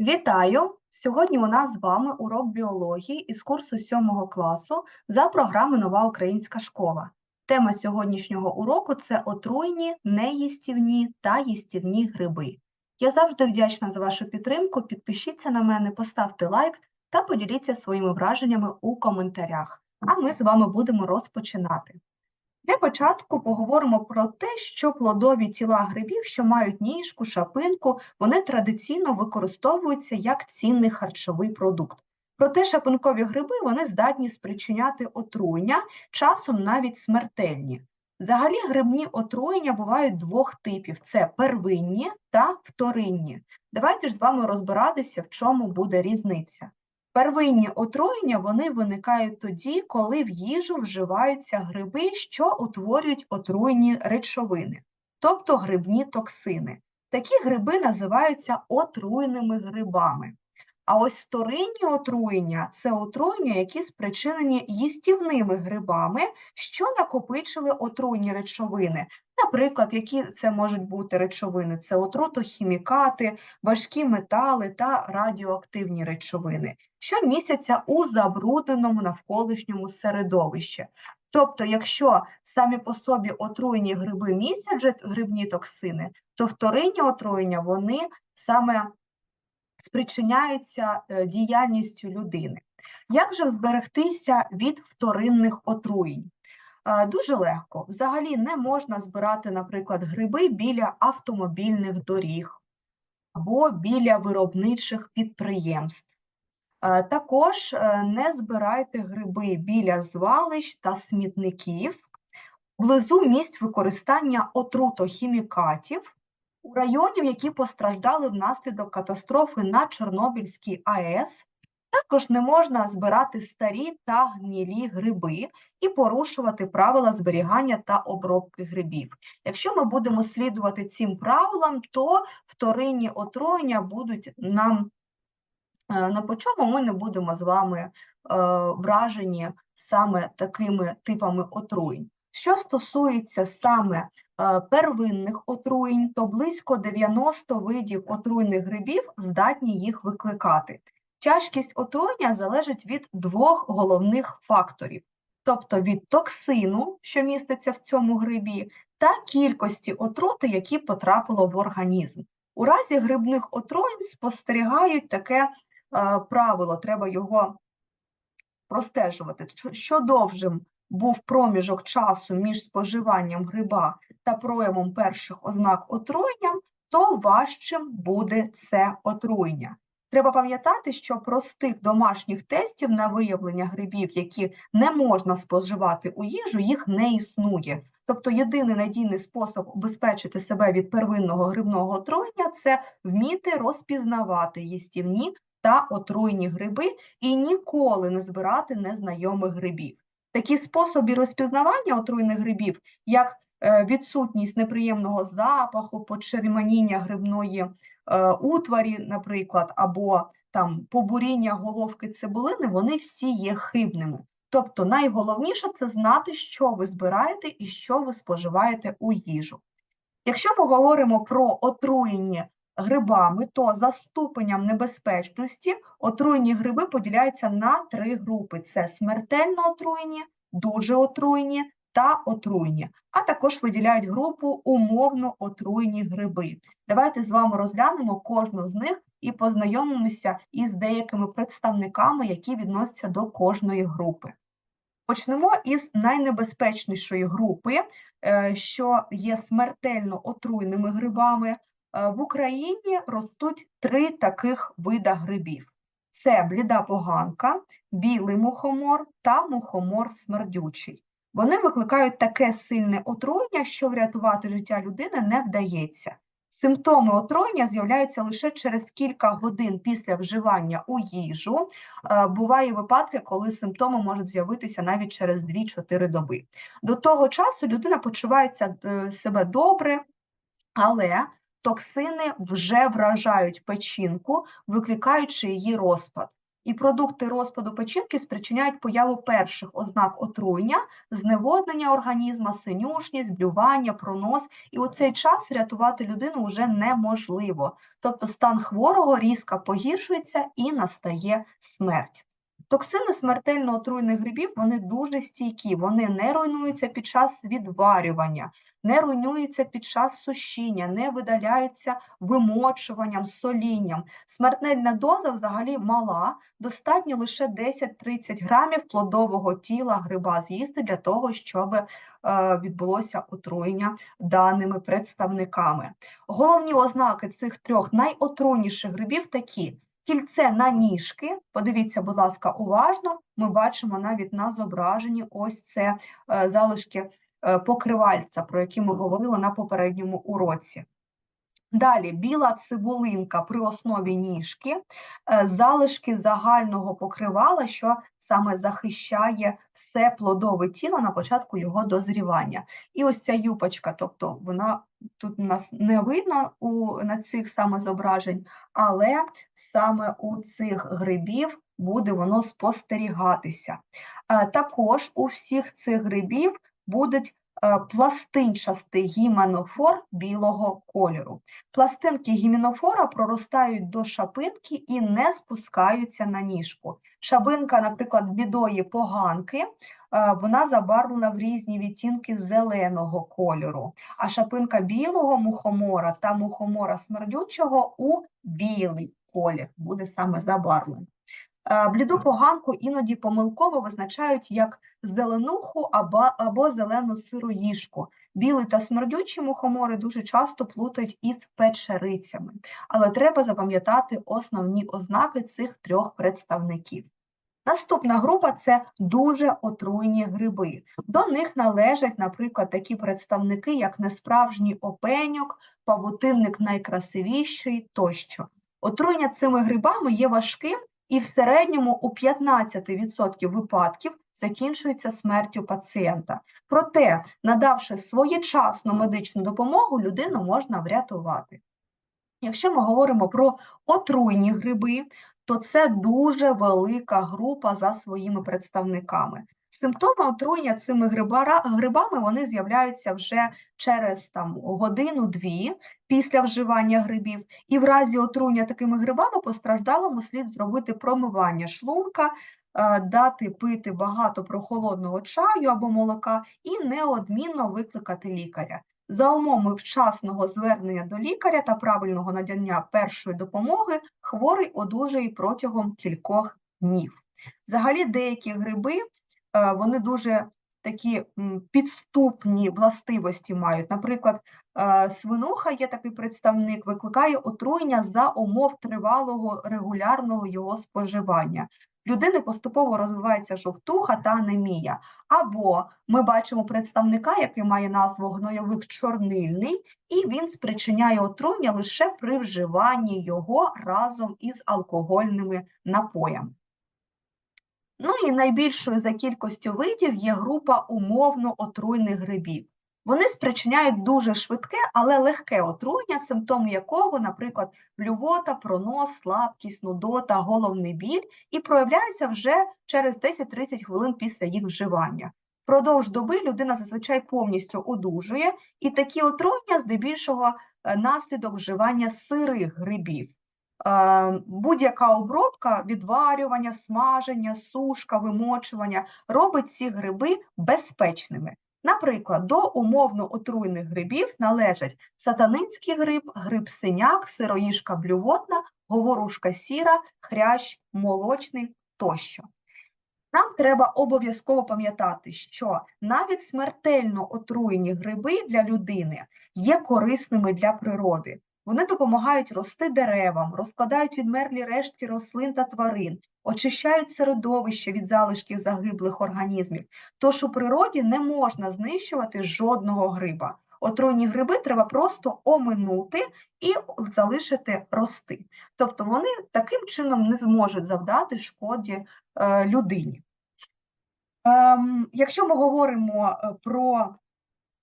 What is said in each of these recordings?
Вітаю! Сьогодні у нас з вами урок біології із курсу 7 класу за програмою Нова Українська школа. Тема сьогоднішнього уроку це отруйні, неїстівні та їстівні гриби. Я завжди вдячна за вашу підтримку. Підпишіться на мене, поставте лайк та поділіться своїми враженнями у коментарях. А ми з вами будемо розпочинати. Для початку поговоримо про те, що плодові тіла грибів, що мають ніжку, шапинку, вони традиційно використовуються як цінний харчовий продукт. Проте шапинкові гриби вони здатні спричиняти отруєння, часом навіть смертельні. Взагалі грибні отруєння бувають двох типів: це первинні та вторинні. Давайте ж з вами розбиратися, в чому буде різниця. Первинні отруєння вони виникають тоді, коли в їжу вживаються гриби, що утворюють отруйні речовини, тобто грибні токсини. Такі гриби називаються отруйними грибами. А ось вторинні отруєння це отруєння, які спричинені їстівними грибами, що накопичили отруйні речовини. Наприклад, які це можуть бути речовини: це отрутохімікати, важкі метали та радіоактивні речовини, що містяться у забрудненому навколишньому середовищі. Тобто, якщо самі по собі отруєні гриби містять грибні токсини, то вторинні отруєння вони саме спричиняються е, діяльністю людини. Як же зберегтися від вторинних отруєнь? Дуже легко. Взагалі не можна збирати, наприклад, гриби біля автомобільних доріг або біля виробничих підприємств. Також е, не збирайте гриби біля звалищ та смітників, близу місць використання отрутохімікатів, у районів, які постраждали внаслідок катастрофи на Чорнобильській АЕС, також не можна збирати старі та гнілі гриби і порушувати правила зберігання та обробки грибів. Якщо ми будемо слідувати цим правилам, то вторинні отруєння будуть нам е, на по чому ми не будемо з вами е, вражені саме такими типами отруєнь. Що стосується саме е, первинних отруєнь, то близько 90 видів отруйних грибів здатні їх викликати. Тяжкість отруєння залежить від двох головних факторів, тобто від токсину, що міститься в цьому грибі, та кількості отрути, які потрапило в організм. У разі грибних отруєнь спостерігають таке е, правило, треба його простежувати. Що довжим був проміжок часу між споживанням гриба та проявом перших ознак отруєння, то важчим буде це отруєння. Треба пам'ятати, що простих домашніх тестів на виявлення грибів, які не можна споживати у їжу, їх не існує. Тобто єдиний надійний спосіб убезпечити себе від первинного грибного отруєння це вміти розпізнавати їстівні та отруйні гриби і ніколи не збирати незнайомих грибів. Такі способи розпізнавання отруйних грибів, як е, відсутність неприємного запаху, почерманіння грибної е, утварі, наприклад, або там побуріння головки цибулини, вони всі є хибними. Тобто найголовніше це знати, що ви збираєте і що ви споживаєте у їжу. Якщо ми говоримо про отруєння грибами, то за ступенем небезпечності отруєні гриби поділяються на три групи: це смертельно отруєні, дуже отруєні та отруйні, а також виділяють групу умовно отруйні гриби. Давайте з вами розглянемо кожну з них і познайомимося із деякими представниками, які відносяться до кожної групи. Почнемо із найнебезпечнішої групи, е, що є смертельно отруйними грибами. Е, в Україні ростуть три таких вида грибів: це бліда поганка, білий мухомор та мухомор смердючий. Вони викликають таке сильне отруєння, що врятувати життя людини не вдається. Симптоми отруєння з'являються лише через кілька годин після вживання у їжу. Е, буває випадки, коли симптоми можуть з'явитися навіть через 2-4 доби. До того часу людина почувається е, себе добре, але токсини вже вражають печінку, викликаючи її розпад. і продукти розпаду печінки спричиняють появу перших ознак отруєння, зневоднення організму, синюшність, блювання, пронос. І у цей час врятувати людину вже неможливо. Тобто стан хворого різко погіршується і настає смерть. Токсини смертельно отруйних грибів вони дуже стійкі, вони не руйнуються під час відварювання, не руйнуються під час сушіння, не видаляються вимочуванням, солінням. Смертельна доза взагалі мала, достатньо лише 10-30 грамів плодового тіла гриба з'їсти для того, щоб е, відбулося отруєння даними представниками. Головні ознаки цих трьох найотруйніших грибів такі. Кільце на ніжки, подивіться, будь ласка, уважно, ми бачимо навіть на зображенні ось це е, залишки е, покривальця, про які ми говорили на попередньому уроці. Далі біла цибулинка при основі ніжки, е, залишки загального покривала, що саме захищає все плодове тіло на початку його дозрівання. І ось ця юпочка, тобто вона тут у нас не видно у, на цих саме зображень, але саме у цих грибів буде воно спостерігатися. Е, Також у всіх цих грибів будуть пластинчастий гіменофор білого кольору. Пластинки гіменофора проростають до шапинки і не спускаються на ніжку. Шабинка, наприклад, бідої поганки, е, вона забарвлена в різні відтінки зеленого кольору, а шапинка білого мухомора та мухомора смердючого у білий колір буде саме забарвлена. Е, Бліду поганку іноді помилково визначають як зеленуху або, або зелену сироїжку. Білий та смердючі мухомори дуже часто плутають із печерицями, але треба запам'ятати основні ознаки цих трьох представників. Наступна група це дуже отруйні гриби. До них належать, наприклад, такі представники, як несправжній опеньок, павутинник найкрасивіший тощо. Отруєння цими грибами є важким і в середньому у 15% випадків закінчується смертю пацієнта. Проте, надавши своєчасну медичну допомогу, людину можна врятувати. Якщо ми говоримо про отруйні гриби, то це дуже велика група за своїми представниками. Симптоми отруєння цими грибами вони з'являються вже через годину-дві після вживання грибів, і в разі отруєння такими грибами постраждалому слід зробити промивання шлунка, е, дати пити багато прохолодного чаю або молока і неодмінно викликати лікаря. За умови вчасного звернення до лікаря та правильного надання першої допомоги хворий одужає протягом кількох днів. Взагалі, деякі гриби вони дуже такі підступні властивості мають. Наприклад, е, свинуха є такий представник, викликає отруєння за умов тривалого регулярного його споживання. Людини поступово розвивається жовтуха та анемія. Або ми бачимо представника, який має назву гнойовик чорнильний, і він спричиняє отруєння лише при вживанні його разом із алкогольними напоями. Ну і найбільшою за кількістю видів є група умовно отруйних грибів. Вони спричиняють дуже швидке, але легке отруєння, симптоми якого, наприклад, блювота, пронос, слабкість, нудота, головний біль, і проявляються вже через 10-30 хвилин після їх вживання. Продовж доби людина зазвичай повністю одужує, і такі отруєння здебільшого е, наслідок вживання сирих грибів. Е, Будь-яка обробка, відварювання, смаження, сушка, вимочування робить ці гриби безпечними. Наприклад, до умовно отруйних грибів належать сатанинський гриб, гриб синяк, сироїжка блювотна, говорушка сіра, хрящ молочний тощо. Нам треба обов'язково пам'ятати, що навіть смертельно отруєні гриби для людини є корисними для природи. Вони допомагають рости деревам, розкладають відмерлі рештки рослин та тварин, очищають середовище від залишків загиблих організмів. Тож у природі не можна знищувати жодного гриба. Отруйні гриби треба просто оминути і залишити рости. Тобто вони таким чином не зможуть завдати шкоді е, людині. Ем, якщо ми говоримо е, про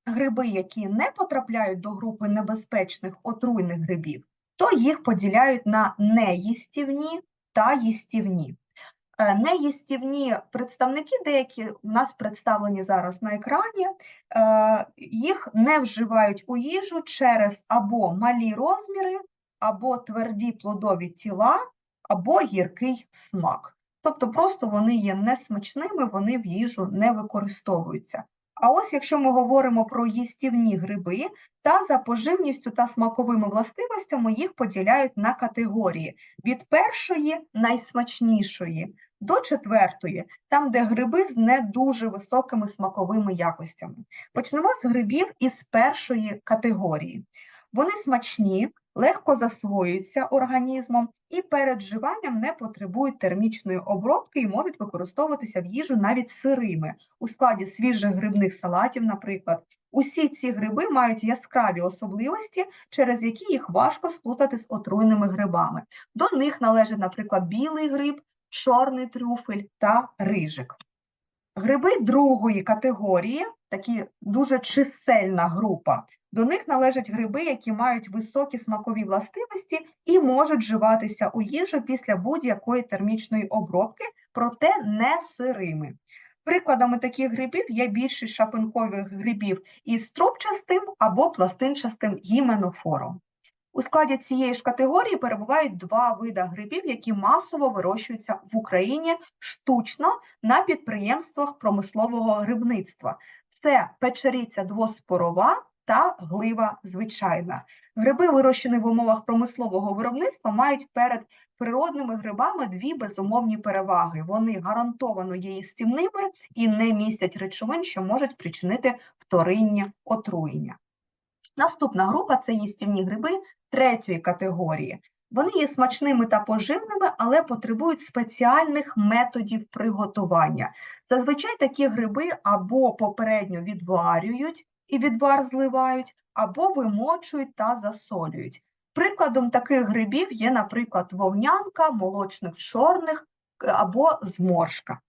гриби, які не потрапляють до групи небезпечних отруйних грибів, то їх поділяють на неїстівні та їстівні. Е, Неїстівні представники, деякі у нас представлені зараз на екрані, е, їх не вживають у їжу через або малі розміри, або тверді плодові тіла, або гіркий смак. Тобто просто вони є несмачними, вони в їжу не використовуються. А ось якщо ми говоримо про їстівні гриби, та за поживністю та смаковими властивостями їх поділяють на категорії від першої найсмачнішої до четвертої, там, де гриби з не дуже високими смаковими якостями. Почнемо з грибів із першої категорії. Вони смачні, легко засвоюються організмом і перед вживанням не потребують термічної обробки і можуть використовуватися в їжу навіть сирими у складі свіжих грибних салатів, наприклад. Усі ці гриби мають яскраві особливості, через які їх важко сплутати з отруйними грибами. До них належать, наприклад, білий гриб, чорний трюфель та рижик. Гриби другої категорії, такі дуже чисельна група, до них належать гриби, які мають високі смакові властивості і можуть вживатися у їжу після будь-якої термічної обробки, проте не сирими. Прикладами таких грибів є більшість шапинкових грибів із трубчастим або пластинчастим гіменофором. У складі цієї ж категорії перебувають два вида грибів, які масово вирощуються в Україні штучно на підприємствах промислового грибництва. Це печериця двоспорова та глива звичайна. Гриби, вирощені в умовах промислового виробництва, мають перед природними грибами дві безумовні переваги. Вони гарантовано є їстівними і не містять речовин, що можуть причинити вторинні отруєння. Наступна група це їстівні гриби третьої категорії. Вони є смачними та поживними, але потребують спеціальних методів приготування. Зазвичай такі гриби або попередньо відварюють і відвар зливають, або вимочують та засолюють. Прикладом таких грибів є, наприклад, вовнянка, молочних чорних або зморшка.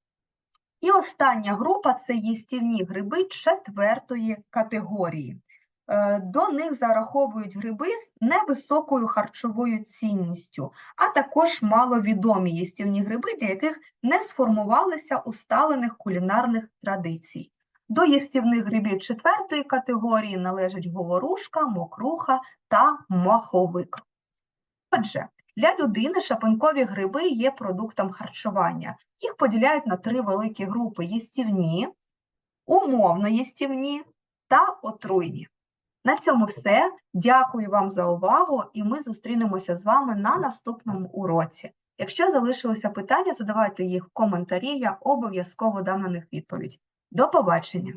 І остання група це їстівні гриби четвертої категорії. Е, До них зараховують гриби з невисокою харчовою цінністю, а також маловідомі їстівні гриби, для яких не сформувалися усталених кулінарних традицій. До їстівних грибів четвертої категорії належать говорушка, мокруха та маховик. Отже, для людини шапенькові гриби є продуктом харчування. Їх поділяють на три великі групи: їстівні, умовно їстівні та отруйні. На цьому все. Дякую вам за увагу, і ми зустрінемося з вами на наступному уроці. Якщо залишилися питання, задавайте їх в коментарі, я обов'язково дам на них відповідь. До побачення!